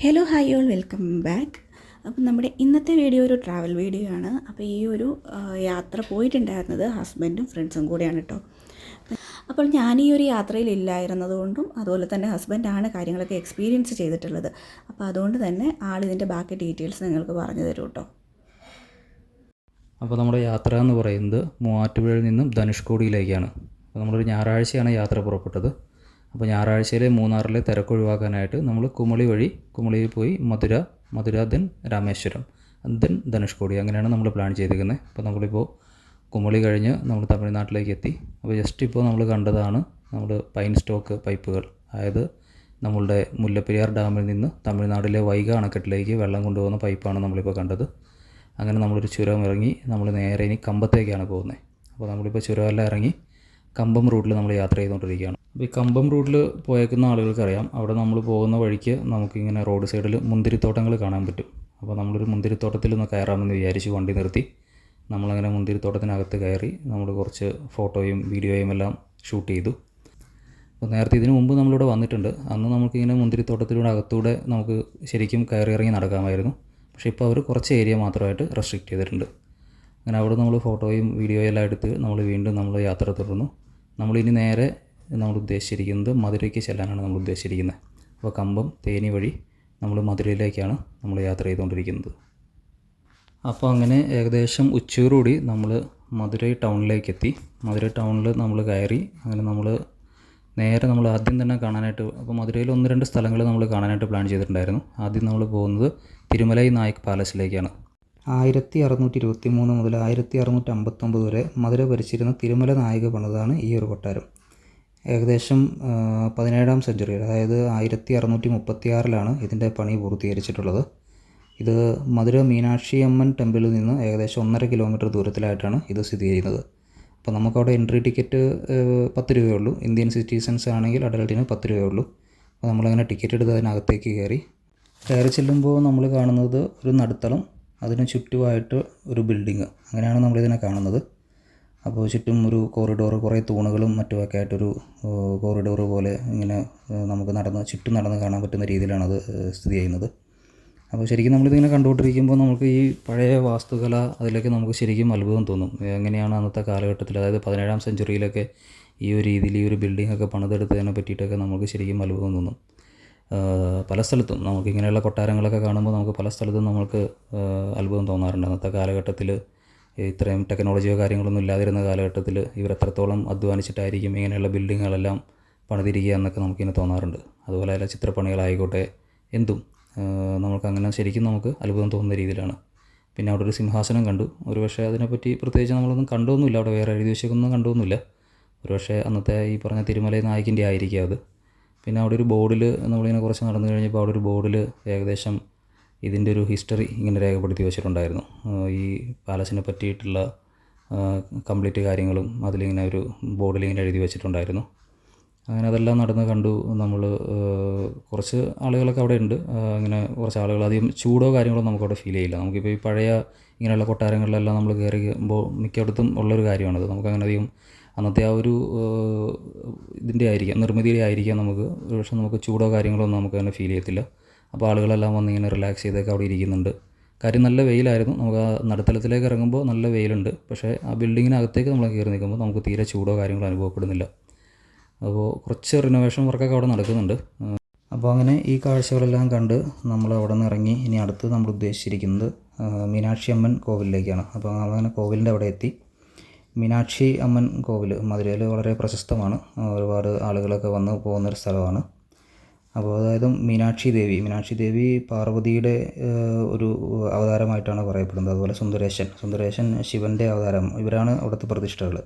Hello hi all welcome back അപ്പം നമ്മുടെ ഇന്നത്തെ വീഡിയോ ഒരു ട്രാവൽ വീഡിയോ ആണ്. അപ്പോൾ ഈ ഒരു യാത്ര പോയിട്ടുണ്ടായിരുന്നത് ഹസ്ബൻഡും ഫ്രണ്ട്സും കൂടെയാണ് കേട്ടോ അപ്പോൾ ഞാൻ ഈ ഒരു യാത്രയിൽ ഇല്ലായിരുന്നതുകൊണ്ടും അതുപോലെ തന്നെ ഹസ്ബൻഡാണ് കാര്യങ്ങളൊക്കെ എക്സ്പീരിയൻസ് ചെയ്തിട്ടുള്ളത്. അപ്പോൾ അതുകൊണ്ട് തന്നെ ആളിതിന്റെ ബാക്കി ഡീറ്റെയിൽസ് നിങ്ങൾക്ക് പറഞ്ഞു തരും കേട്ടോ അപ്പോൾ നമ്മുടെ യാത്ര എന്ന് പറയുന്നത് മൂവാറ്റുപുഴയിൽ നിന്നും ധനുഷ്കോടിയിലേക്കാണ്. അപ്പോൾ നമ്മളൊരു ഞായറാഴ്ചയാണ് യാത്ര പുറപ്പെട്ടത്. അപ്പോൾ ഞായറാഴ്ചയിലെ മൂന്നാറിലെ തിരക്ക് ഒഴിവാക്കാനായിട്ട് നമ്മൾ കുമളി വഴി കുമളിയിൽ പോയി മധുര മധുര ദെൻ രാമേശ്വരം ദെൻ ധനുഷ്കോടി. അങ്ങനെയാണ് നമ്മൾ പ്ലാൻ ചെയ്തിരിക്കുന്നത് അപ്പോൾ നമ്മളിപ്പോൾ കുമളി കഴിഞ്ഞ് നമ്മൾ തമിഴ്നാട്ടിലേക്ക് എത്തി. അപ്പോൾ ജസ്റ്റ് ഇപ്പോൾ നമ്മൾ കണ്ടതാണ് നമ്മൾ പൈൻ സ്റ്റോക്ക് പൈപ്പുകൾ അതായത് നമ്മളുടെ മുല്ലപ്പെരിയാർ ഡാമിൽ നിന്ന് തമിഴ്നാട്ടിലെ വൈഗ അണക്കെട്ടിലേക്ക് വെള്ളം കൊണ്ടുപോകുന്ന പൈപ്പാണ് നമ്മളിപ്പോൾ കണ്ടത്. അങ്ങനെ നമ്മളൊരു ചുരം ഇറങ്ങി നമ്മൾ നേരെ ഇനി കമ്പത്തേക്കാണ് പോകുന്നത് അപ്പോൾ നമ്മളിപ്പോൾ ചുരമെല്ലാം ഇറങ്ങി കമ്പം റൂട്ടിൽ നമ്മൾ യാത്ര ചെയ്തുകൊണ്ടിരിക്കുകയാണ് ഈ കമ്പം റൂട്ടിൽ പോയേക്കുന്ന ആളുകൾക്കറിയാം. അവിടെ നമ്മൾ പോകുന്ന വഴിക്ക് നമുക്കിങ്ങനെ റോഡ് സൈഡിൽ മുന്തിരിത്തോട്ടങ്ങൾ കാണാൻ പറ്റും. അപ്പോൾ നമ്മളൊരു മുന്തിരിത്തോട്ടത്തിൽ ഒന്ന് കയറാമെന്ന് വിചാരിച്ച് വണ്ടി നിർത്തി. നമ്മളങ്ങനെ മുന്തിരിത്തോട്ടത്തിനകത്ത് കയറി നമ്മൾ കുറച്ച് ഫോട്ടോയും വീഡിയോയും എല്ലാം ഷൂട്ട് ചെയ്തു. അപ്പോൾ നേരത്തെ ഇതിനു മുമ്പ് നമ്മളിവിടെ വന്നിട്ടുണ്ട്. അന്ന് നമുക്കിങ്ങനെ മുന്തിരിത്തോട്ടത്തിലൂടെ അകത്തൂടെ നമുക്ക് ശരിക്കും കയറി ഇറങ്ങി നടക്കാമായിരുന്നു. പക്ഷേ ഇപ്പോൾ അവർ കുറച്ച് ഏരിയ മാത്രമായിട്ട് റെസ്ട്രിക്റ്റ് ചെയ്തിട്ടുണ്ട്. അങ്ങനെ അവിടെ നമ്മൾ ഫോട്ടോയും വീഡിയോയും എല്ലാം എടുത്ത് നമ്മൾ വീണ്ടും നമ്മൾ യാത്ര തുടർന്നു. നമ്മളിനി നേരെ നമ്മൾ ഉദ്ദേശിച്ചിരിക്കുന്നത് മധുരയ്ക്ക് ചെല്ലാനാണ് നമ്മൾ ഉദ്ദേശിച്ചിരിക്കുന്നത്. അപ്പോൾ കമ്പം തേനി വഴി നമ്മൾ മധുരയിലേക്കാണ് നമ്മൾ യാത്ര ചെയ്തുകൊണ്ടിരിക്കുന്നത്. അപ്പോൾ അങ്ങനെ ഏകദേശം ഉച്ചയോടുകൂടി നമ്മൾ മധുരൈ ടൗണിലേക്ക് എത്തി മധുരൈ ടൗണിൽ നമ്മൾ കയറി അങ്ങനെ നമ്മൾ നേരെ നമ്മൾ ആദ്യം തന്നെ കാണാനായിട്ട് അപ്പോൾ മധുരയിൽ ഒന്ന് രണ്ട് സ്ഥലങ്ങൾ നമ്മൾ കാണാനായിട്ട് പ്ലാൻ ചെയ്തിട്ടുണ്ടായിരുന്നു. ആദ്യം നമ്മൾ പോകുന്നത് തിരുമലൈ നായക് പാലസിലേക്കാണ്. ആയിരത്തി അറുന്നൂറ്റി ഇരുപത്തി മൂന്ന് മുതൽ ആയിരത്തി അറുന്നൂറ്റി അമ്പത്തൊമ്പത് വരെ മധുര ഭരിച്ചിരുന്ന തിരുമല നായക പണിതാണ് ഈ ഒരു കൊട്ടാരം. ഏകദേശം പതിനേഴാം സെഞ്ചുറി അതായത് ആയിരത്തി അറുന്നൂറ്റി മുപ്പത്തി ആറിലാണ് ഇതിന്റെ പണി പൂർത്തീകരിച്ചിട്ടുള്ളത്. ഇത് മധുര മീനാക്ഷി അമ്മൻ ടെമ്പിളിൽ നിന്ന് ഏകദേശം ഒന്നര കിലോമീറ്റർ ദൂരത്തിലായിട്ടാണ് ഇത് സ്ഥിതി ചെയ്യുന്നത്. അപ്പോൾ നമുക്കവിടെ എൻട്രി ടിക്കറ്റ് പത്ത് രൂപയേ ഉള്ളൂ ഇന്ത്യൻ സിറ്റിസൺസ് ആണെങ്കിൽ അഡൽട്ടിന് പത്ത് രൂപയേ ഉള്ളൂ അപ്പോൾ നമ്മളങ്ങനെ ടിക്കറ്റ് എടുത്ത് അതിനകത്തേക്ക് കയറി കയറി ചെല്ലുമ്പോൾ നമ്മൾ കാണുന്നത് ഒരു നടുത്തളം അതിന് ചുറ്റുമായിട്ട് ഒരു ബിൽഡിങ് അങ്ങനെയാണ് നമ്മളിതിനെ കാണുന്നത്. അപ്പോൾ ചുറ്റും ഒരു കോറിഡോർ കുറേ തൂണുകളും മറ്റുമൊക്കെ ആയിട്ടൊരു കോറിഡോർ പോലെ ഇങ്ങനെ നമുക്ക് നടന്ന് ചുറ്റും നടന്ന് കാണാൻ പറ്റുന്ന രീതിയിലാണത് സ്ഥിതി ചെയ്യുന്നത്. അപ്പോൾ ശരിക്കും നമ്മളിതിങ്ങനെ കണ്ടുകൊണ്ടിരിക്കുമ്പോൾ നമുക്ക് ഈ പഴയ വാസ്തുകല അതിലൊക്കെ നമുക്ക് ശരിക്കും അത്ഭുതം തോന്നും. എങ്ങനെയാണ് അന്നത്തെ കാലഘട്ടത്തിൽ അതായത് പതിനേഴാം സെഞ്ചുറിയിലൊക്കെ ഈ ഒരു രീതിയിൽ ഈ ഒരു ബിൽഡിംഗ് ഒക്കെ പണിതെടുത്തതിനെ പറ്റിയിട്ടൊക്കെ നമുക്ക് ശരിക്കും അത്ഭുതം തോന്നും. പല സ്ഥലത്തും നമുക്ക് ഇങ്ങനെയുള്ള കൊട്ടാരങ്ങളൊക്കെ കാണുമ്പോൾ നമുക്ക് പല സ്ഥലത്തും നമുക്ക് അത്ഭുതം തോന്നാറുണ്ട്. അന്നത്തെ കാലഘട്ടത്തിൽ ഇത്രയും ടെക്നോളജിയോ കാര്യങ്ങളൊന്നും ഇല്ലാതിരുന്ന കാലഘട്ടത്തിൽ ഇവർ എത്രത്തോളം അധ്വാനിച്ചിട്ടായിരിക്കും ഇങ്ങനെയുള്ള ബിൽഡിങ്ങുകളെല്ലാം പണിതിരിക്കുക എന്നൊക്കെ നമുക്കിങ്ങനെ തോന്നാറുണ്ട്. അതുപോലെ അല്ല ചിത്രപ്പണികളായിക്കോട്ടെ എന്തും നമുക്കങ്ങനെ ശരിക്കും നമുക്ക് അത്ഭുതം തോന്നുന്ന രീതിയിലാണ്. പിന്നെ അവിടെ ഒരു സിംഹാസനം കണ്ടു. ഒരു പക്ഷേ അതിനെപ്പറ്റി പ്രത്യേകിച്ച് നമ്മളൊന്നും കണ്ടൊന്നുമില്ല. അവിടെ വേറെ എഴുതി വെച്ചൊന്നും കണ്ടൊന്നുമില്ല. ഒരു പക്ഷേ അന്നത്തെ ഈ പറഞ്ഞ തിരുമല നായകിന്റെ ആയിരിക്കും അത്. പിന്നെ അവിടെ ഒരു ബോർഡിൽ നമ്മളിങ്ങനെ കുറച്ച് നടന്നു കഴിഞ്ഞപ്പോൾ അവിടെ ഒരു ബോർഡിൽ ഏകദേശം ഇതിന്റെ ഒരു ഹിസ്റ്ററി ഇങ്ങനെ രേഖപ്പെടുത്തി വെച്ചിട്ടുണ്ടായിരുന്നു. ഈ പാലസിനെ പറ്റിയിട്ടുള്ള കംപ്ലീറ്റ് കാര്യങ്ങളും അതിലിങ്ങനെ ഒരു ബോർഡിൽ ഇങ്ങനെ എഴുതി വെച്ചിട്ടുണ്ടായിരുന്നു. അങ്ങനെ അതെല്ലാം നടന്ന് കണ്ടു നമ്മൾ കുറച്ച് ആളുകളൊക്കെ അവിടെ ഉണ്ട്. അങ്ങനെ കുറച്ച് ആളുകൾ അധികം ചൂടോ കാര്യങ്ങളോ നമുക്കവിടെ ഫീൽ ചെയ്യില്ല. നമുക്കിപ്പോൾ ഈ പഴയ ഇങ്ങനെയുള്ള കൊട്ടാരങ്ങളിലെല്ലാം നമ്മൾ കയറിയുമ്പോൾ മിക്കയിടത്തും ഉള്ളൊരു കാര്യമാണത്. നമുക്കങ്ങനെ അധികം അന്നത്തെ ആ ഒരു ഇതിന്റെ ആയിരിക്കാം നിർമ്മിതിയുടെ ആയിരിക്കാം നമുക്ക്. പക്ഷെ നമുക്ക് ചൂടോ കാര്യങ്ങളോ ഒന്നും നമുക്ക് അങ്ങനെ ഫീൽ ചെയ്യത്തില്ല. അപ്പോൾ ആളുകളെല്ലാം വന്ന് ഇങ്ങനെ റിലാക്സ് ചെയ്തൊക്കെ അവിടെ ഇരിക്കുന്നുണ്ട്. കാര്യം നല്ല വെയിലായിരുന്നു. നമുക്ക് ആ നടുത്തലത്തിലേക്ക് ഇറങ്ങുമ്പോൾ നല്ല വെയിലുണ്ട്. പക്ഷേ ആ ബിൽഡിങ്ങിനകത്തേക്ക് നമ്മൾ കയറി നിൽക്കുമ്പോൾ നമുക്ക് തീരെ ചൂടോ കാര്യങ്ങളോ അനുഭവപ്പെടുന്നില്ല. അപ്പോൾ കുറച്ച് റിനോവേഷൻ വർക്കൊക്കെ അവിടെ നടക്കുന്നുണ്ട്. അപ്പോൾ അങ്ങനെ ഈ കാഴ്ചകളെല്ലാം കണ്ട് നമ്മൾ അവിടെ നിന്ന് ഇറങ്ങി. ഇനി അടുത്ത് നമ്മൾ ഉദ്ദേശിച്ചിരിക്കുന്നത് മീനാക്ഷി അമ്മൻ കോവിലിലേക്കാണ്. അപ്പോൾ അങ്ങനെ കോവിലിന്റെ അവിടെ എത്തി. മീനാക്ഷി അമ്മൻ കോവിൽ മധുരയിൽ വളരെ പ്രശസ്തമാണ്. ഒരുപാട് ആളുകളൊക്കെ വന്ന് പോകുന്നൊരു സ്ഥലമാണ്. അപ്പോൾ അതായത് മീനാക്ഷി ദേവി. മീനാക്ഷി ദേവി പാർവതിയുടെ ഒരു അവതാരമായിട്ടാണ് പറയപ്പെടുന്നത്. അതുപോലെ സുന്ദരേശൻ. സുന്ദരേശൻ ശിവന്റെ അവതാരം. ഇവരാണ് അവിടുത്തെ പ്രതിഷ്ഠകൾ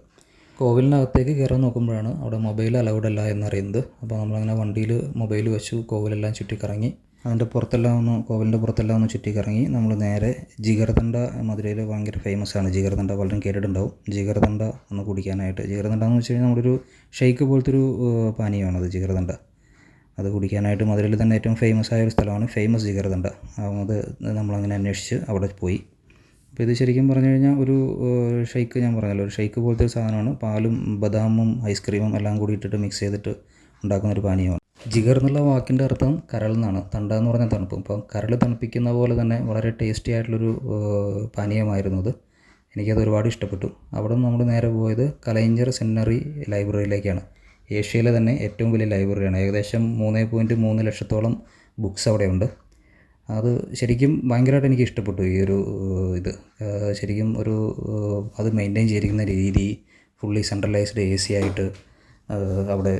കോവിലിനകത്തേക്ക് കയറാൻ നോക്കുമ്പോഴാണ് അവിടെ മൊബൈൽ അലൗഡ് അല്ല എന്നറിയുന്നത്. അപ്പോൾ നമ്മളങ്ങനെ വണ്ടിയിൽ മൊബൈൽ വെച്ചു കോവിലെല്ലാം ചുറ്റിക്കറങ്ങി അതിന്റെ പുറത്തെല്ലാം ഒന്ന് കോവിലിന്റെ പുറത്തെല്ലാം ഒന്ന് ചുറ്റിക്കറങ്ങി നമ്മൾ നേരെ ജിഗർദണ്ഡ മധുരയിൽ ഭയങ്കര ഫേമസ് ആണ്. ജിഗർദണ്ഡ പലരും കേട്ടിട്ടുണ്ടാവും. ജിഗർദണ്ഡ ഒന്ന് കുടിക്കാനായിട്ട്. ജിഗർദണ്ഡ എന്ന് വെച്ച് കഴിഞ്ഞാൽ നമ്മളൊരു ഷെയ്ക്ക് പോലത്തെ ഒരു പാനീയമാണത് ജിഗർദണ്ഡ. അത് കുടിക്കാനായിട്ട് മധുരയിൽ തന്നെ ഏറ്റവും ഫേമസ് ആയ ഒരു സ്ഥലമാണ് ഫേമസ് ജിഗർദണ്ഡ. അത് നമ്മളങ്ങനെ അന്വേഷിച്ച് അവിടെ പോയി. അപ്പോൾ ഇത് ശരിക്കും പറഞ്ഞു കഴിഞ്ഞാൽ ഒരു ഷെയ്ക്ക് ഞാൻ പറഞ്ഞല്ലോ. ഒരു ഷെയ്ക്ക് പോലത്തെ ഒരു സാധനമാണ്. പാലും ബദാമും ഐസ്ക്രീമും എല്ലാം കൂടി ഇട്ടിട്ട് മിക്സ് ചെയ്തിട്ട് ഉണ്ടാക്കുന്ന ഒരു പാനീയമാണ്. ജിഗർ എന്നുള്ള വാക്കിന്റെ അർത്ഥം കരൾ എന്നാണ്. തണ്ട എന്ന് പറഞ്ഞാൽ തണുപ്പ്. അപ്പോൾ കരൾ തണുപ്പിക്കുന്ന പോലെ തന്നെ വളരെ ടേസ്റ്റി ആയിട്ടുള്ളൊരു പാനീയമായിരുന്നു അത്. എനിക്കത് ഒരുപാട് ഇഷ്ടപ്പെട്ടു. അവിടെ നമ്മൾ നേരെ പോയത് കലൈഞ്ചർ സെന്നറി ലൈബ്രറിയിലേക്കാണ്. ഏഷ്യയിലെ തന്നെ ഏറ്റവും വലിയ ലൈബ്രറിയാണ്. ഏകദേശം മൂന്ന് പോയിന്റ് മൂന്ന് ലക്ഷത്തോളം ബുക്സ് അവിടെയുണ്ട്. അത് ശരിക്കും ഭയങ്കരമായിട്ട് എനിക്ക് ഇഷ്ടപ്പെട്ടു ഈ ഒരു ഇത്. ശരിക്കും ഒരു അത് മെയിന്റെയിൻ ചെയ്തിരിക്കുന്ന രീതി ഫുള്ളി സെൻട്രലൈസ്ഡ് എ സി ആയിട്ട് അവിടെ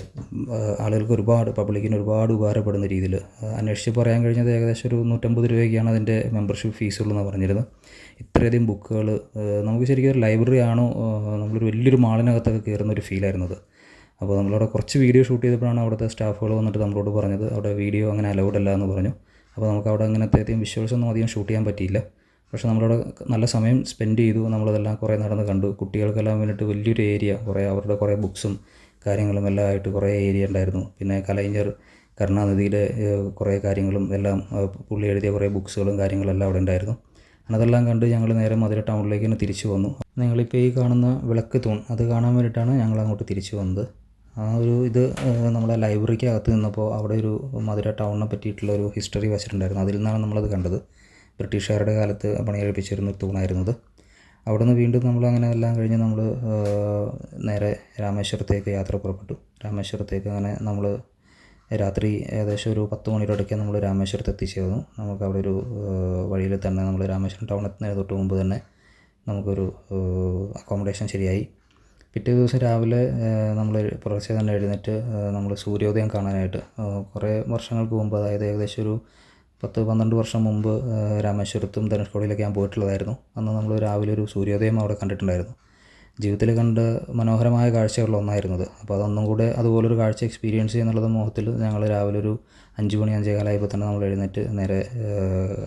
ആളുകൾക്ക് ഒരുപാട് പബ്ലിക്കിന് ഒരുപാട് ഉപകാരപ്പെടുന്ന രീതിയിൽ അന്വേഷിച്ച് പറയാൻ കഴിഞ്ഞത് ഏകദേശം ഒരു നൂറ്റമ്പത് രൂപയ്ക്കാണ് അതിന്റെ മെമ്പർഷിപ്പ് ഫീസുള്ളതെന്ന് പറഞ്ഞിരുന്നത്. ഇത്രയധികം ബുക്കുകൾ നമുക്ക് ശരിക്കും ഒരു ലൈബ്രറി ആണോ നമ്മളൊരു വലിയൊരു മാളിനകത്തൊക്കെ കയറുന്ന ഒരു ഫീലായിരുന്നു അത്. അപ്പോൾ നമ്മളവിടെ കുറച്ച് വീഡിയോ ഷൂട്ട് ചെയ്തപ്പോഴാണ് അവിടുത്തെ സ്റ്റാഫുകൾ വന്നിട്ട് നമ്മളോട് പറഞ്ഞത്. അവിടെ വീഡിയോ അങ്ങനെ അലൗഡ് അല്ല എന്ന് പറഞ്ഞു. അപ്പോൾ നമുക്ക് അവിടെ അങ്ങനെ അധികം വിഷ്വൽസ് ഒന്നും അധികം ഷൂട്ട് ചെയ്യാൻ പറ്റിയില്ല. പക്ഷേ നമ്മളവിടെ നല്ല സമയം സ്പെൻഡ് ചെയ്തു. നമ്മളതെല്ലാം കുറേ നടന്ന് കണ്ടു. കുട്ടികൾക്കെല്ലാം വേണ്ടിയിട്ട് വലിയൊരു ഏരിയ കുറേ അവരുടെ കുറേ ബുക്സും കാര്യങ്ങളും എല്ലാം ആയിട്ട് കുറേ ഏരിയ ഉണ്ടായിരുന്നു. പിന്നെ കലൈഞ്ചർ കരുണാനിധിയിലെ കുറേ കാര്യങ്ങളും എല്ലാം പുള്ളി എഴുതിയ കുറേ ബുക്സുകളും കാര്യങ്ങളെല്ലാം അവിടെ ഉണ്ടായിരുന്നു. അതെല്ലാം കണ്ട് ഞങ്ങൾ നേരെ മധുര ടൗണിലേക്ക് തന്നെ തിരിച്ചു വന്നു. നിങ്ങളിപ്പോൾ ഈ കാണുന്ന വിളക്ക് തൂൺ അത് കാണാൻ വേണ്ടിയിട്ടാണ് ഞങ്ങൾ അങ്ങോട്ട് തിരിച്ചു വന്നത്. ആ ഒരു ഇത് നമ്മുടെ നമ്മളെ ലൈബ്രറിക്ക് അകത്ത് നിന്നപ്പോൾ അവിടെ ഒരു മധുര ടൗണിനെ പറ്റിയിട്ടുള്ള ഒരു ഹിസ്റ്ററി വെച്ചിട്ടുണ്ടായിരുന്നു. അതിൽ നിന്നാണ് നമ്മളത് കണ്ടത്. ബ്രിട്ടീഷുകാരുടെ കാലത്ത് പണിയെഴുപ്പിച്ചിരുന്ന തൂണായിരുന്നത്. അവിടെ നിന്ന് വീണ്ടും നമ്മൾ അങ്ങനെ എല്ലാം കഴിഞ്ഞ് നമ്മൾ നേരെ രാമേശ്വരത്തേക്ക് യാത്ര പുറപ്പെട്ടു. രാമേശ്വരത്തേക്ക് അങ്ങനെ നമ്മൾ രാത്രി ഏകദേശം ഒരു പത്ത് മണിയുടെ ഇടയ്ക്ക് നമ്മൾ രാമേശ്വരത്ത് എത്തിച്ചേർന്നു. നമുക്ക് അവിടെ ഒരു വഴിയിൽ തന്നെ നമ്മൾ രാമേശ്വരം എത്തുന്നതിന് തൊട്ട് മുമ്പ് തന്നെ നമുക്കൊരു അക്കോമഡേഷൻ ശരിയായി. പിറ്റേ ദിവസം രാവിലെ നമ്മൾ പുലർച്ചെ തന്നെ എഴുന്നേറ്റ് നമ്മൾ സൂര്യോദയം കാണാനായിട്ട് കുറേ വർഷങ്ങൾക്ക് മുമ്പ് അതായത് ഏകദേശം ഒരു പത്ത് പന്ത്രണ്ട് വർഷം മുമ്പ് രാമേശ്വരത്തും ധനുഷ്കോടിയിലൊക്കെ ഞാൻ പോയിട്ടുള്ളതായിരുന്നു. അന്ന് നമ്മൾ രാവിലെ ഒരു സൂര്യോദയം അവിടെ കണ്ടിട്ടുണ്ടായിരുന്നു. ജീവിതത്തിൽ കണ്ട് മനോഹരമായ കാഴ്ചകളിൽ ഒന്നായിരുന്നത്. അപ്പോൾ അതൊന്നും കൂടെ അതുപോലൊരു കാഴ്ച എക്സ്പീരിയൻസ് ചെയ്യുന്നുള്ളത് മോഹത്തിൽ ഞങ്ങൾ രാവിലെ ഒരു അഞ്ച് മണി അഞ്ചേ കാലമായപ്പോൾ തന്നെ നമ്മൾ എഴുന്നേറ്റ് നേരെ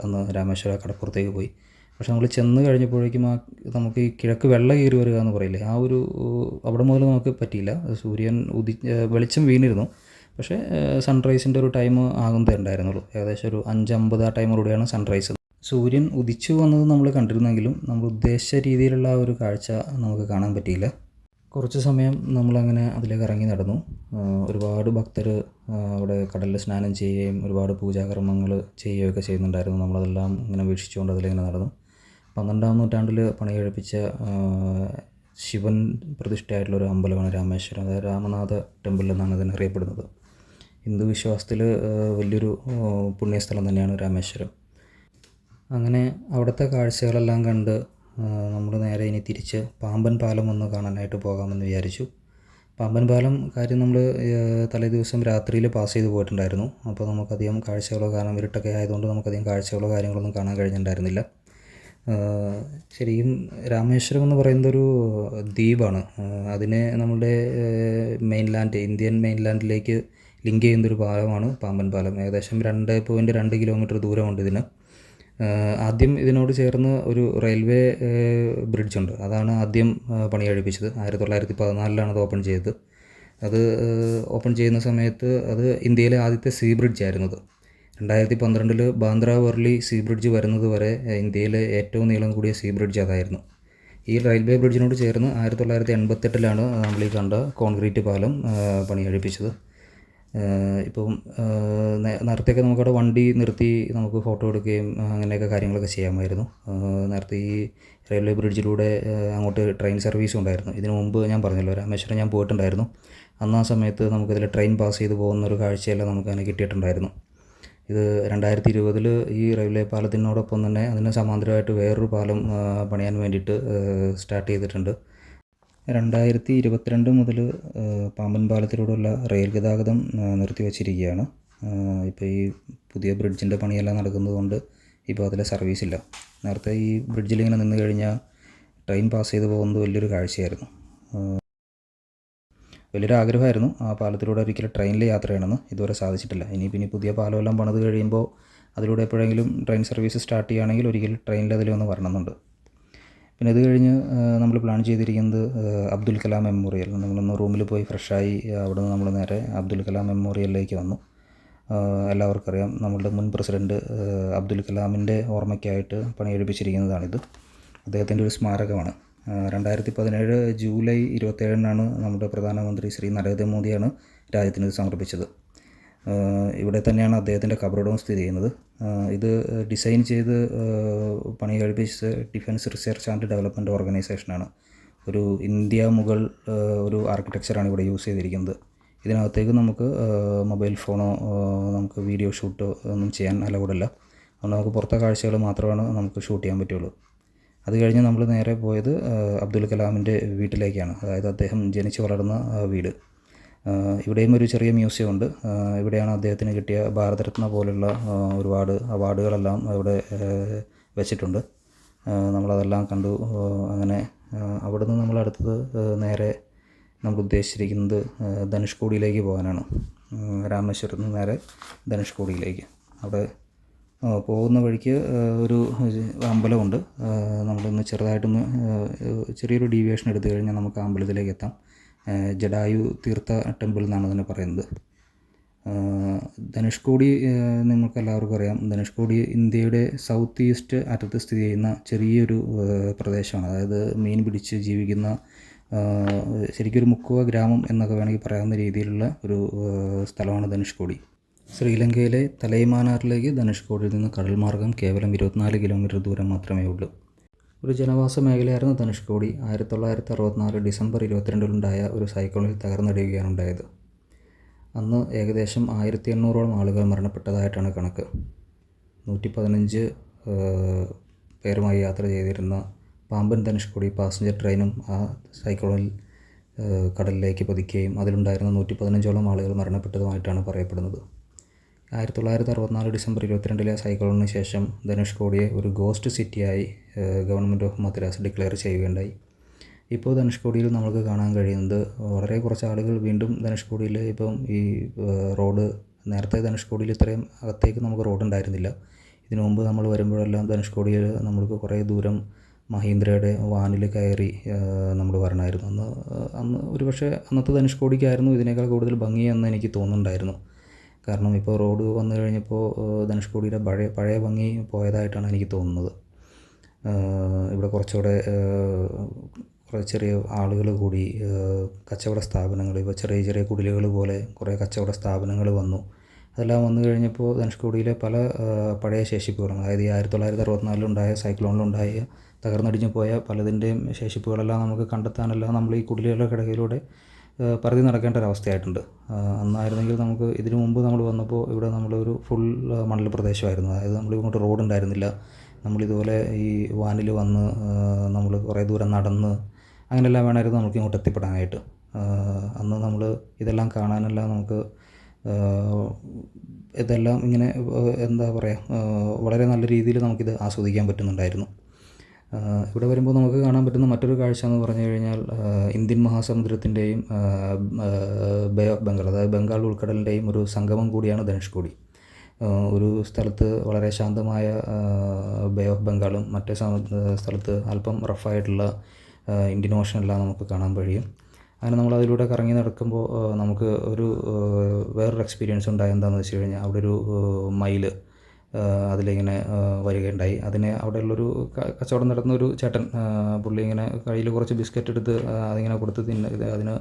അന്ന് രാമേശ്വര കടപ്പുറത്തേക്ക് പോയി. പക്ഷെ നമ്മൾ ചെന്ന് കഴിഞ്ഞപ്പോഴേക്കും ആ നമുക്ക് ഈ കിഴക്ക് വെള്ള കയറി വരിക എന്ന് പറയില്ലേ ആ ഒരു അവിടെ മുതൽ നമുക്ക് പറ്റിയില്ല. സൂര്യൻ ഉദി വെളിച്ചം വീണിരുന്നു. പക്ഷേ സൺറൈസിന്റെ ഒരു ടൈം ആകുന്നതേ ഉണ്ടായിരുന്നുള്ളൂ. ഏകദേശം ഒരു അഞ്ചമ്പത് ആ ടൈമോടുകൂടിയാണ് സൺറൈസ് സൂര്യൻ ഉദിച്ചു വന്നത് നമ്മൾ കണ്ടിരുന്നെങ്കിലും നമ്മൾ ഉദ്ദേശിച്ച രീതിയിലുള്ള ആ ഒരു കാഴ്ച നമുക്ക് കാണാൻ പറ്റിയില്ല. കുറച്ച് സമയം നമ്മളങ്ങനെ അതിലേക്ക് ഇറങ്ങി നടന്നു. ഒരുപാട് ഭക്തർ അവിടെ കടലിൽ സ്നാനം ചെയ്യുകയും ഒരുപാട് പൂജാകർമ്മങ്ങൾ ചെയ്യുകയൊക്കെ ചെയ്യുന്നുണ്ടായിരുന്നു. നമ്മളതെല്ലാം ഇങ്ങനെ വീക്ഷിച്ചുകൊണ്ട് അതിലിങ്ങനെ നടന്നു. പന്ത്രണ്ടാം നൂറ്റാണ്ടിൽ പണി കഴിപ്പിച്ച ശിവൻ പ്രതിഷ്ഠയായിട്ടുള്ള ഒരു അമ്പലമാണ് രാമേശ്വരം. അതായത് രാമനാഥ ടെമ്പിൾ എന്നാണ് അതിനെ അറിയപ്പെടുന്നത് ഹിന്ദു വിശ്വാസത്തിൽ വലിയൊരു പുണ്യസ്ഥലം തന്നെയാണ് രാമേശ്വരം. അങ്ങനെ അവിടുത്തെ കാഴ്ചകളെല്ലാം കണ്ട് നമ്മൾ നേരെ ഇനി തിരിച്ച് പാമ്പൻ പാലം ഒന്ന് കാണാനായിട്ട് പോകാമെന്ന് വിചാരിച്ചു. പാമ്പൻ പാലം കാര്യം നമ്മൾ തലേ ദിവസം രാത്രിയിൽ പാസ് ചെയ്ത് പോയിട്ടുണ്ടായിരുന്നു. അപ്പോൾ നമുക്കധികം കാഴ്ചകളോ കാരണം ഇരുട്ടൊക്കെ ആയതുകൊണ്ട് നമുക്കധികം കാഴ്ചകളോ കാര്യങ്ങളൊന്നും കാണാൻ കഴിഞ്ഞിട്ടുണ്ടായിരുന്നില്ല. ശരിക്കും രാമേശ്വരം എന്ന് പറയുന്നത് ഒരു ദ്വീപാണ് അതിനെ നമ്മുടെ മെയിൻലാൻഡ് ഇന്ത്യൻ മെയിൻലാൻഡിലേക്ക് ലിങ്ക് ചെയ്യുന്നൊരു പാലമാണ് പാമ്പൻ പാലം. ഏകദേശം രണ്ട് പോയിന്റ് രണ്ട് കിലോമീറ്റർ ദൂരമുണ്ട് ഇതിന്. ആദ്യം ഇതിനോട് ചേർന്ന് ഒരു റെയിൽവേ ബ്രിഡ്ജ് ഉണ്ട്. അതാണ് ആദ്യം പണി കഴിപ്പിച്ചത് ആയിരത്തി തൊള്ളായിരത്തി പതിനാലിലാണ് അത് ഓപ്പൺ ചെയ്തത്. അത് ഓപ്പൺ ചെയ്യുന്ന സമയത്ത് അത് ഇന്ത്യയിലെ ആദ്യത്തെ സീ ബ്രിഡ്ജ് ആയിരുന്നത് രണ്ടായിരത്തി പന്ത്രണ്ടിൽ ബാന്ദ്ര വർലി സീ ബ്രിഡ്ജ് വരുന്നത് വരെ ഇന്ത്യയിലെ ഏറ്റവും നീളം കൂടിയ സീ ബ്രിഡ്ജ് അതായിരുന്നു. ഈ റെയിൽവേ ബ്രിഡ്ജിനോട് ചേർന്ന് ആയിരത്തി തൊള്ളായിരത്തി എൺപത്തെട്ടിലാണ് നമ്മൾ ഈ കണ്ട കോൺക്രീറ്റ് പാലം ആഹ്, പണി കഴിപ്പിച്ചത് ഇപ്പം നേരത്തെയൊക്കെ നമുക്കവിടെ വണ്ടി നിർത്തി നമുക്ക് ഫോട്ടോ എടുക്കുകയും അങ്ങനെയൊക്കെ കാര്യങ്ങളൊക്കെ ചെയ്യാമായിരുന്നു. നേരത്തെ ഈ റെയിൽവേ ബ്രിഡ്ജിലൂടെ അങ്ങോട്ട് ട്രെയിൻ സർവീസും ഉണ്ടായിരുന്നു. ഇതിനു മുമ്പ് ഞാൻ പറഞ്ഞല്ലോ രാമേശ്വരം ഞാൻ പോയിട്ടുണ്ടായിരുന്നു. അന്ന് ആ സമയത്ത് നമുക്കിതിൽ ട്രെയിൻ പാസ് ചെയ്ത് പോകുന്ന ഒരു കാഴ്ചയെല്ലാം നമുക്ക് കിട്ടിയിട്ടുണ്ടായിരുന്നു. ഇത് രണ്ടായിരത്തി ഇരുപതിൽ ഈ റെയിൽവേ പാലത്തിനോടൊപ്പം തന്നെ അതിന് സമാന്തരമായിട്ട് വേറൊരു പാലം പണിയാൻ വേണ്ടിയിട്ട് സ്റ്റാർട്ട് ചെയ്തിട്ടുണ്ട്. രണ്ടായിരത്തി ഇരുപത്തിരണ്ട് മുതൽ പാമ്പൻ പാലത്തിലൂടെയുള്ള റെയിൽ ഗതാഗതം നിർത്തിവെച്ചിരിക്കുകയാണ്. ഇപ്പോൾ ഈ പുതിയ ബ്രിഡ്ജിന്റെ പണിയെല്ലാം നടക്കുന്നതുകൊണ്ട് ഇപ്പോൾ അതിലെ സർവീസ് ഇല്ല. നേരത്തെ ഈ ബ്രിഡ്ജിൽ ഇങ്ങനെ നിന്ന് കഴിഞ്ഞാൽ ട്രെയിൻ പാസ് ചെയ്ത് പോകുന്നത് വലിയൊരു കാഴ്ചയായിരുന്നു. വലിയൊരു ആഗ്രഹമായിരുന്നു ആ പാലത്തിലൂടെ ഒരിക്കലും ട്രെയിനിൽ യാത്ര ചെയ്യണമെന്ന് ഇതുവരെ സാധിച്ചിട്ടില്ല. ഇനി പിന്നെ പുതിയ പാലമെല്ലാം പണിത് കഴിയുമ്പോൾ അതിലൂടെ എപ്പോഴെങ്കിലും ട്രെയിൻ സർവീസ് സ്റ്റാർട്ട് ചെയ്യുകയാണെങ്കിൽ ഒരിക്കലും ട്രെയിനിൽ അതിൽ ഒന്ന് വരണമെന്നുണ്ട്. പിന്നെ ഇത് കഴിഞ്ഞ് നമ്മൾ പ്ലാൻ ചെയ്തിരിക്കുന്നത് അബ്ദുൽ കലാം മെമ്മോറിയൽ നമ്മളൊന്ന് റൂമിൽ പോയി ഫ്രഷായി അവിടെ നിന്ന് നമ്മൾ നേരെ അബ്ദുൽ കലാം മെമ്മോറിയലിലേക്ക് വന്നു. എല്ലാവർക്കും അറിയാം നമ്മളുടെ മുൻ പ്രസിഡന്റ് അബ്ദുൽ കലാമിന്റെ ഓർമ്മയ്ക്കായിട്ട് പണിയെടുപ്പിച്ചിരിക്കുന്നതാണിത് അദ്ദേഹത്തിന്റെ ഒരു സ്മാരകമാണ്. രണ്ടായിരത്തി പതിനേഴ് ജൂലൈ ഇരുപത്തേഴിനാണ് നമ്മുടെ പ്രധാനമന്ത്രി ശ്രീ നരേന്ദ്രമോദിയാണ് രാജ്യത്തിന് ഇത് സമർപ്പിച്ചത് ഇവിടെ തന്നെയാണ് അദ്ദേഹത്തിന്റെ കബറിടവും സ്ഥിതി ചെയ്യുന്നത്. ഇത് ഡിസൈൻ ചെയ്ത് പണി കഴിപ്പിച്ച് ഡിഫൻസ് റിസർച്ച് ആൻഡ് ഡെവലപ്മെന്റ് ഓർഗനൈസേഷനാണ്. ഒരു ഇന്ത്യ മുഗൾ ഒരു ആർക്കിടെക്ചറാണ് ഇവിടെ യൂസ് ചെയ്തിരിക്കുന്നത്. ഇതിനകത്തേക്ക് നമുക്ക് മൊബൈൽ ഫോണോ നമുക്ക് വീഡിയോ ഷൂട്ടോ ഒന്നും ചെയ്യാൻ അലൗഡല്ല അതുകൊണ്ട് നമുക്ക് പുറത്തെ കാഴ്ചകൾ മാത്രമാണ് നമുക്ക് ഷൂട്ട് ചെയ്യാൻ പറ്റുള്ളൂ. അത് കഴിഞ്ഞ് നമ്മൾ നേരെ പോയത് അബ്ദുൽ കലാമിന്റെ വീട്ടിലേക്കാണ്. അതായത് അദ്ദേഹം ജനിച്ചു വളർന്ന വീട്. ഇവിടെയും ഒരു ചെറിയ മ്യൂസിയം ഉണ്ട്. ഇവിടെയാണ് അദ്ദേഹത്തിന് കിട്ടിയ ഭാരതരത്ന പോലുള്ള ഒരുപാട് അവാർഡുകളെല്ലാം ഇവിടെ വെച്ചിട്ടുണ്ട്. നമ്മളതെല്ലാം കണ്ടു. അങ്ങനെ അവിടുന്ന് നമ്മൾ അടുത്തത് നേരെ നമ്മൾ ഉദ്ദേശിച്ചിരിക്കുന്നത് ധനുഷ്കോടിയിലേക്ക് പോകാനാണ്. രാമേശ്വരത്ത് നിന്ന് നേരെ ധനുഷ്കോടിയിലേക്ക്. അവിടെ പോകുന്ന വഴിക്ക് ഒരു അമ്പലമുണ്ട്. നമ്മളൊന്ന് ചെറുതായിട്ടൊന്ന് ചെറിയൊരു ഡീവിയേഷൻ എടുത്തു കഴിഞ്ഞാൽ നമുക്ക് അമ്പലത്തിലേക്ക് എത്താം. ജഡായു തീർത്ഥ ടെമ്പിൾ എന്നാണ് അതിനെ പറയുന്നത്. ധനുഷ്കോടി നിങ്ങൾക്ക് എല്ലാവർക്കും അറിയാം. ധനുഷ്കോടി ഇന്ത്യയുടെ സൗത്ത് ഈസ്റ്റ് അറ്റത്ത് സ്ഥിതി ചെയ്യുന്ന ചെറിയൊരു പ്രദേശമാണ്. അതായത് മീൻ പിടിച്ച് ജീവിക്കുന്ന ശരിക്കൊരു മുക്കുവ ഗ്രാമം എന്നൊക്കെ വേണമെങ്കിൽ പറയാവുന്ന രീതിയിലുള്ള ഒരു സ്ഥലമാണ് ധനുഷ്കോടി ശ്രീലങ്കയിലെ തലൈമാനാറിലേക്ക് ധനുഷ്കോടിയിൽ നിന്ന് കടൽ മാർഗം കേവലം ഇരുപത്തിനാല് കിലോമീറ്റർ ദൂരം മാത്രമേ ഉള്ളൂ. ഒരു ജനവാസ മേഖലയായിരുന്ന ധനുഷ്കോടി. ആയിരത്തി തൊള്ളായിരത്തി അറുപത്തിനാല് ഡിസംബർ ഇരുപത്തിരണ്ടിലുണ്ടായ ഒരു സൈക്ലോണിൽ തകർന്നടിയുകയാണ് ഉണ്ടായത്. അന്ന് ഏകദേശം ആയിരത്തി എണ്ണൂറോളം ആളുകൾ മരണപ്പെട്ടതായിട്ടാണ് കണക്ക്. നൂറ്റി പതിനഞ്ച് പേരുമായി യാത്ര ചെയ്തിരുന്ന പാമ്പൻ ധനുഷ്കോടി പാസഞ്ചർ ട്രെയിനും ആ സൈക്ലോണിൽ കടലിലേക്ക് പതിക്കുകയും അതിലുണ്ടായിരുന്ന നൂറ്റി പതിനഞ്ചോളം ആളുകൾ മരണപ്പെട്ടതുമായിട്ടാണ് പറയപ്പെടുന്നത്. ആയിരത്തി തൊള്ളായിരത്തി അറുപത്തിനാല് ഡിസംബർ ഇരുപത്തിരണ്ടിലെ സൈക്ലോണിന് ശേഷം ധനുഷ്കോടിയെ ഒരു ghost സിറ്റിയായി government of Madras declare ചെയ്യുകയുണ്ടായി. ഇപ്പോൾ ധനുഷ്കോടിയിൽ നമുക്ക് കാണാൻ കഴിയുന്നത് വളരെ കുറച്ച് ആളുകൾ വീണ്ടും ധനുഷ്കോടിയിൽ ഇപ്പം ഈ റോഡ് നേരത്തെ ധനുഷ്കോടിയിൽ ഇത്രയും അകത്തേക്ക് നമുക്ക് റോഡ് ഉണ്ടായിരുന്നില്ല. ഇതിനു മുമ്പ് നമ്മൾ വരുമ്പോഴെല്ലാം ധനുഷ്കോടിയിൽ നമ്മൾക്ക് കുറേ ദൂരം മഹീന്ദ്രയുടെ വാനിൽ കയറി നമ്മൾ വരണമായിരുന്നു. അന്ന് അന്ന് ഒരു പക്ഷേ അന്നത്തെ ധനുഷ്കോടിക്കായിരുന്നു ഇതിനേക്കാൾ കൂടുതൽ ഭംഗിയെന്ന് എനിക്ക് തോന്നുന്നുണ്ടായിരുന്നു. കാരണം ഇപ്പോൾ റോഡ് വന്നു കഴിഞ്ഞപ്പോൾ ധനുഷ്കോടിയുടെ പഴയ പഴയ ഭംഗി പോയതായിട്ടാണ് എനിക്ക് തോന്നുന്നത്. ഇവിടെ കുറച്ചുകൂടെ കുറേ ചെറിയ ആളുകൾ കൂടി കച്ചവട സ്ഥാപനങ്ങൾ ഇപ്പോൾ ചെറിയ ചെറിയ കുടിലുകൾ പോലെ കുറേ കച്ചവട സ്ഥാപനങ്ങൾ വന്നു. അതെല്ലാം വന്നു കഴിഞ്ഞപ്പോൾ ധനുഷ്കോടിയിലെ പല പഴയ ശേഷിപ്പുകളും അതായത് ഈ ആയിരത്തി തൊള്ളായിരത്തി അറുപത്തിനാലിലുണ്ടായ സൈക്ലോണിലുണ്ടായ തകർന്നടിഞ്ഞു പോയ പലതിന്റെയും ശേഷിപ്പുകളെല്ലാം നമുക്ക് കണ്ടെത്താനെല്ലാം നമ്മൾ ഈ കുടിലുകളുടെ കിടക്കിലൂടെ പരതി നടക്കേണ്ട ഒരവസ്ഥയായിട്ടുണ്ട് അവസ്ഥയായിട്ടുണ്ട്. അന്നായിരുന്നെങ്കിൽ നമുക്ക് ഇതിനു മുമ്പ് നമ്മൾ വന്നപ്പോൾ ഇവിടെ നമ്മളൊരു ഫുൾ മണൽ പ്രദേശമായിരുന്നു. അതായത് നമ്മൾ ഇങ്ങോട്ട് റോഡ് ഉണ്ടായിരുന്നില്ല. നമ്മളിതുപോലെ ഈ വാനിൽ വന്ന് നമ്മൾ കുറേ ദൂരം നടന്ന് അങ്ങനെയെല്ലാം വേണമായിരുന്നു നമുക്ക് ഇങ്ങോട്ട് എത്തിപ്പെടാനായിട്ട്. അന്ന് നമ്മൾ ഇതെല്ലാം കാണാനെല്ലാം നമുക്ക് ഇതെല്ലാം ഇങ്ങനെ എന്താ പറയുക വളരെ നല്ല രീതിയിൽ നമുക്കിത് ആസ്വദിക്കാൻ പറ്റുന്നുണ്ടായിരുന്നു. ഇവിടെ വരുമ്പോൾ നമുക്ക് കാണാൻ പറ്റുന്ന മറ്റൊരു കാഴ്ച എന്ന് പറഞ്ഞു കഴിഞ്ഞാൽ ഇന്ത്യൻ മഹാസമുദ്രത്തിന്റെയും ബേ ഓഫ് ബംഗാൾ അതായത് ബംഗാൾ ഉൾക്കടലിന്റെയും ഒരു സംഗമം കൂടിയാണ് ധനുഷ്കോടി. ഒരു സ്ഥലത്ത് വളരെ ശാന്തമായ ബേ ഓഫ് ബംഗാളും മറ്റേ സ്ഥലത്ത് അല്പം റഫായിട്ടുള്ള ഇന്ത്യൻ ഓഷനെല്ലാം നമുക്ക് കാണാൻ കഴിയും. അങ്ങനെ നമ്മൾ അതിലൂടെ കറങ്ങി നടക്കുമ്പോൾ നമുക്ക് ഒരു വേറൊരു എക്സ്പീരിയൻസ് ഉണ്ടായ എന്താണെന്ന് വെച്ച് കഴിഞ്ഞാൽ അവിടെ ഒരു മയിൽ അതിലിങ്ങനെ വരികയുണ്ടായി. അതിനെ അവിടെയുള്ളൊരു കച്ചവടം നടത്തുന്ന ഒരു ചേട്ടൻ പുള്ളി ഇങ്ങനെ കയ്യിൽ കുറച്ച് ബിസ്ക്കറ്റ് എടുത്ത് അതിങ്ങനെ കൊടുത്ത് തിന്ന അതിന്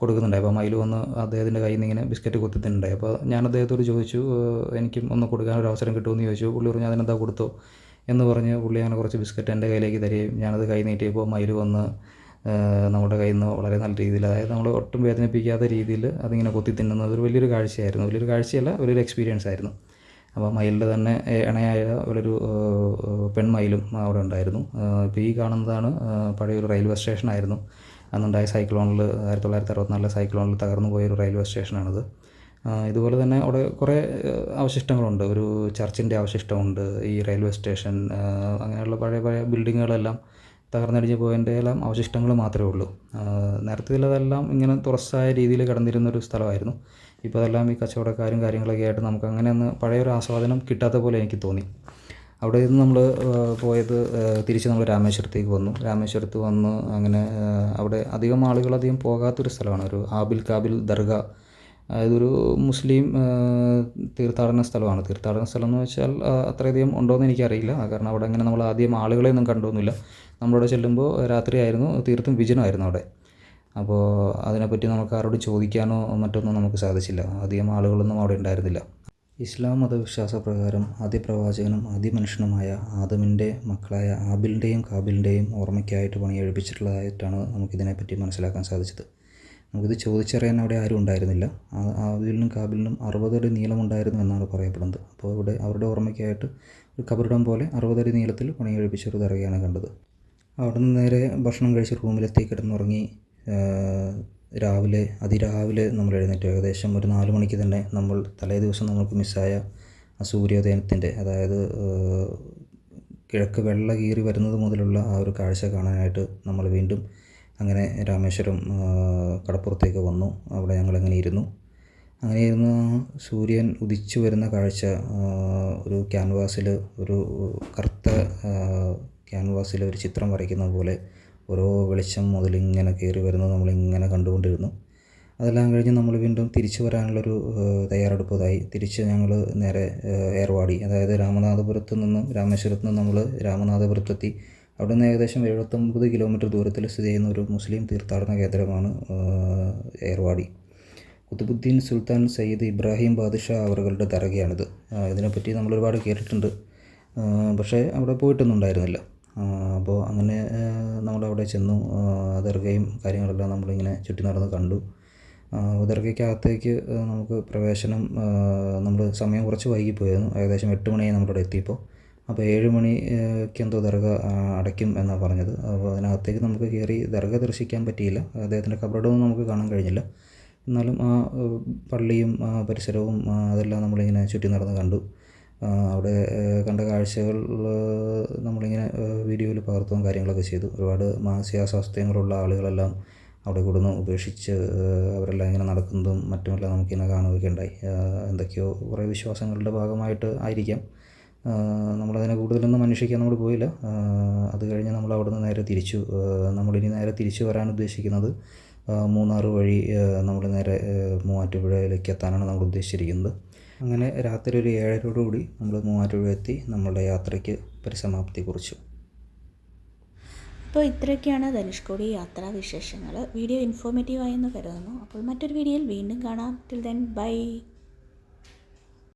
കൊടുക്കുന്നുണ്ടായി. അപ്പോൾ അതിൽ വന്ന് അദ്ദേഹത്തിന്റെ കയ്യിൽ നിന്ന് ഇങ്ങനെ ബിസ്ക്കറ്റ് കൊത്തി തിന്നുണ്ടായി അപ്പോൾ ഞാൻ അദ്ദേഹത്തോട് ചോദിച്ചു എനിക്കും ഒന്ന് കൊടുക്കാൻ ഒരു അവസരം കിട്ടുമെന്ന് ചോദിച്ചു. പുള്ളി പറഞ്ഞു അതിനെന്താ കൊടുത്തോ? എന്ന് പറഞ്ഞ് പുള്ളി അങ്ങനെ കുറച്ച് ബിസ്ക്കറ്റ് എന്റെ കയ്യിലേക്ക് തരികയും ഞാനത് കൈ നീട്ടിയപ്പോൾ മയിൽ വന്ന് നമ്മുടെ കയ്യിൽ നിന്ന് വളരെ നല്ല രീതിയിൽ അതായത് നമ്മൾ ഒട്ടും വേദനിപ്പിക്കാത്ത രീതിയിൽ അതിങ്ങനെ കൊത്തി തിന്നുന്നത് ഒരു വലിയൊരു കാഴ്ചയായിരുന്നു. വലിയൊരു കാഴ്ചയല്ല വലിയൊരു എക്സ്പീരിയൻസ് ആയിരുന്നു അപ്പോൾ മയിലിന്റെ തന്നെ ഇണയായ ഒരു പെൺമയിലും അവിടെ ഉണ്ടായിരുന്നു. ഇപ്പോൾ ഈ കാണുന്നതാണ് പഴയൊരു റെയിൽവേ സ്റ്റേഷനായിരുന്നു. അന്നുണ്ടായ സൈക്ലോണിൽ ആയിരത്തി തൊള്ളായിരത്തി അറുപത്തിനാലിലെ സൈക്ലോണിൽ തകർന്നു പോയൊരു റെയിൽവേ സ്റ്റേഷനാണത്. ഇതുപോലെ തന്നെ അവിടെ കുറേ അവശിഷ്ടങ്ങളുണ്ട്. ഒരു ചർച്ചിന്റെ അവശിഷ്ടമുണ്ട് ഈ റെയിൽവേ സ്റ്റേഷൻ അങ്ങനെയുള്ള പഴയ പഴയ ബിൽഡിങ്ങുകളെല്ലാം തകർന്നടിഞ്ഞ് പോയതിന്റെ എല്ലാം അവശിഷ്ടങ്ങൾ മാത്രമേ ഉള്ളൂ. നേരത്തെ ഉള്ളതെല്ലാം ഇങ്ങനെ തുറസ്സായ രീതിയിൽ കിടന്നിരുന്നൊരു സ്ഥലമായിരുന്നു. ഇപ്പോൾ അതെല്ലാം ഈ കച്ചവടക്കാരും കാര്യങ്ങളൊക്കെ ആയിട്ട് നമുക്ക് അങ്ങനെ ഒന്ന് പഴയൊരു ആസ്വാദനം കിട്ടാത്ത പോലെ എനിക്ക് തോന്നി. അവിടെ നിന്ന് നമ്മൾ പോയത് തിരിച്ച് നമ്മൾ രാമേശ്വരത്തേക്ക് വന്നു. രാമേശ്വരത്ത് വന്ന് അങ്ങനെ അവിടെ അധികം ആളുകൾ അധികം പോകാത്തൊരു സ്ഥലമാണ്. ഒരു ആബിൽ കാബിൽ ദർഗ. ഒരു മുസ്ലിം തീർത്ഥാടന സ്ഥലമാണ്. തീർത്ഥാടന സ്ഥലം എന്ന് വെച്ചാൽ അത്രയധികം ഉണ്ടോയെന്ന് എനിക്കറിയില്ല. കാരണം അവിടെ അങ്ങനെ നമ്മൾ ആദ്യം ആളുകളെയൊന്നും കണ്ടൊന്നുമില്ല. നമ്മളവിടെ ചെല്ലുമ്പോൾ രാത്രിയായിരുന്നു തീർത്തും വിജനമായിരുന്നു അവിടെ. അപ്പോൾ അതിനെപ്പറ്റി നമുക്ക് ആരോട് ചോദിക്കാനോ മറ്റൊന്നും നമുക്ക് സാധിച്ചില്ല. അധികം ആളുകളൊന്നും അവിടെ ഉണ്ടായിരുന്നില്ല. ഇസ്ലാം മതവിശ്വാസ പ്രകാരം പ്രവാചകനും അതിമനുഷ്യനുമായ മനുഷ്യനുമായ ആദമിന്റെ മക്കളായ ആബിലിന്റെയും കാബിലിന്റെയും ഓർമ്മയ്ക്കായിട്ട് പണിയെഴുപ്പിച്ചിട്ടുള്ളതായിട്ടാണ് നമുക്കിതിനെപ്പറ്റി മനസ്സിലാക്കാൻ സാധിച്ചത്. നമുക്കിത് ചോദിച്ചറിയാൻ അവിടെ ആരും ഉണ്ടായിരുന്നില്ല. ആബിലിനും കാബിലിനും അറുപതടി നീളമുണ്ടായിരുന്നു എന്നാണ് പറയപ്പെടുന്നത്. അപ്പോൾ ഇവിടെ അവരുടെ ഓർമ്മയ്ക്കായിട്ട് ഒരു കബറിടം പോലെ അറുപതടി നീളത്തിൽ പണിയെഴുപ്പിച്ചൊരു തറയാണ് കണ്ടത്. അവിടെ നിന്ന് നേരെ ഭക്ഷണം കഴിച്ച് റൂമിലെത്തി കിടന്നുറങ്ങി രാവിലെ അതിരാവിലെ നമ്മൾ എഴുന്നേറ്റ്. ഏകദേശം ഒരു നാല് മണിക്ക് തന്നെ നമ്മൾ തലേ ദിവസം നമുക്ക് മിസ്സായ ആ സൂര്യോദയത്തിന്റെ അതായത് കിഴക്ക് വെള്ള കീറി വരുന്നത് മുതലുള്ള ആ ഒരു കാഴ്ച കാണാനായിട്ട് നമ്മൾ വീണ്ടും അങ്ങനെ രാമേശ്വരം കടപ്പുറത്തേക്ക് വന്നു. അവിടെ ഞങ്ങളങ്ങനെ ഇരുന്നു. അങ്ങനെ ഇരുന്ന് സൂര്യൻ ഉദിച്ചു വരുന്ന കാഴ്ച ഒരു ക്യാൻവാസിൽ ഒരു കറുത്ത ക്യാൻവാസിൽ ഒരു ചിത്രം വരയ്ക്കുന്ന പോലെ ഓരോ വെളിച്ചം മുതലിങ്ങനെ കയറി വരുന്നത് നമ്മളിങ്ങനെ കണ്ടുകൊണ്ടിരുന്നു. അതെല്ലാം കഴിഞ്ഞ് നമ്മൾ വീണ്ടും തിരിച്ചു വരാനുള്ളൊരു തയ്യാറെടുപ്പതായി. തിരിച്ച് ഞങ്ങൾ നേരെ ഏർവാടി അതായത് രാമനാഥപുരത്ത് നിന്നും രാമേശ്വരത്ത് നിന്നും നമ്മൾ രാമനാഥപുരത്തെത്തി. അവിടെ നിന്ന് ഏകദേശം എഴുപത്തൊമ്പത് കിലോമീറ്റർ ദൂരത്തിൽ സ്ഥിതി ചെയ്യുന്ന ഒരു മുസ്ലിം തീർത്ഥാടന കേന്ദ്രമാണ് ഏർവാടി. കുത്തുബുദ്ദീൻ സുൽത്താൻ സയ്യിദ് ഇബ്രാഹിം ബാദുഷാ അവറുകളുടെ തറകയാണിത് ഇതിനെപ്പറ്റി നമ്മളൊരുപാട് കേട്ടിട്ടുണ്ട്. പക്ഷേ അവിടെ പോയിട്ടൊന്നും ഉണ്ടായിരുന്നില്ല. അപ്പോൾ അങ്ങനെ നമ്മളവിടെ ചെന്നു. ദർഗയും കാര്യങ്ങളെല്ലാം നമ്മളിങ്ങനെ ചുറ്റി നടന്ന് കണ്ടു. ദർഗയ്ക്കകത്തേക്ക് നമുക്ക് പ്രവേശനം നമ്മൾ സമയം കുറച്ച് വൈകിപ്പോയിരുന്നു. ഏകദേശം എട്ട് മണിയായി നമ്മളിവിടെ എത്തിയപ്പോൾ അപ്പോൾ ഏഴ് മണിക്ക് എന്തോ ദർഗ അടയ്ക്കും എന്നാണ് പറഞ്ഞത്. അപ്പോൾ അതിനകത്തേക്ക് നമുക്ക് കയറി ദർഗ ദർശിക്കാൻ പറ്റിയില്ല. അദ്ദേഹത്തിന്റെ കബറടൊന്നും നമുക്ക് കാണാൻ കഴിഞ്ഞില്ല. എന്നാലും ആ പള്ളിയും പരിസരവും അതെല്ലാം നമ്മളിങ്ങനെ ചുറ്റി നടന്ന് കണ്ടു. അവിടെ കണ്ട കാഴ്ചകൾ നമ്മളിങ്ങനെ വീഡിയോയിൽ പകർത്തുകയും കാര്യങ്ങളൊക്കെ ചെയ്തു. ഒരുപാട് മാനസികാസ്വാസ്ഥ്യങ്ങളുള്ള ആളുകളെല്ലാം അവിടെ കൂടുന്നു ഉപേക്ഷിച്ച് അവരെല്ലാം ഇങ്ങനെ നടക്കുന്നതും മറ്റുമെല്ലാം നമുക്കിങ്ങനെ കാണുകയൊക്കെ ഉണ്ടായി. എന്തൊക്കെയോ കുറേ വിശ്വാസങ്ങളുടെ ഭാഗമായിട്ട് ആയിരിക്കാം. നമ്മളതിനെ കൂടുതലൊന്നും അന്വേഷിക്കാൻ നമ്മൾ പോയില്ല. അത് കഴിഞ്ഞ് നമ്മൾ അവിടെ നിന്ന് നേരെ തിരിച്ചു. നമ്മളിനി നേരെ തിരിച്ചു വരാൻ ഉദ്ദേശിക്കുന്നത് മൂന്നാറ് വഴി നമ്മൾ നേരെ മൂവാറ്റുപുഴയിലേക്ക് എത്താനാണ് നമ്മൾ ഉദ്ദേശിച്ചിരിക്കുന്നത്. അങ്ങനെ രാത്രി ഒരു ഏഴരയോടുകൂടി നമ്മൾ മൂവാറ്റുപുഴ എത്തി നമ്മളുടെ യാത്രയ്ക്ക് പരിസമാപ്തി കുറിച്ചു അപ്പോൾ ഇത്രയൊക്കെയാണ് ധനുഷ്കോടി യാത്രാ വിശേഷങ്ങൾ വീഡിയോ ഇൻഫോർമേറ്റീവ് ആയെന്ന് കരുതുന്നു. അപ്പോൾ മറ്റൊരു വീഡിയോയിൽ വീണ്ടും കാണാം. Till then bye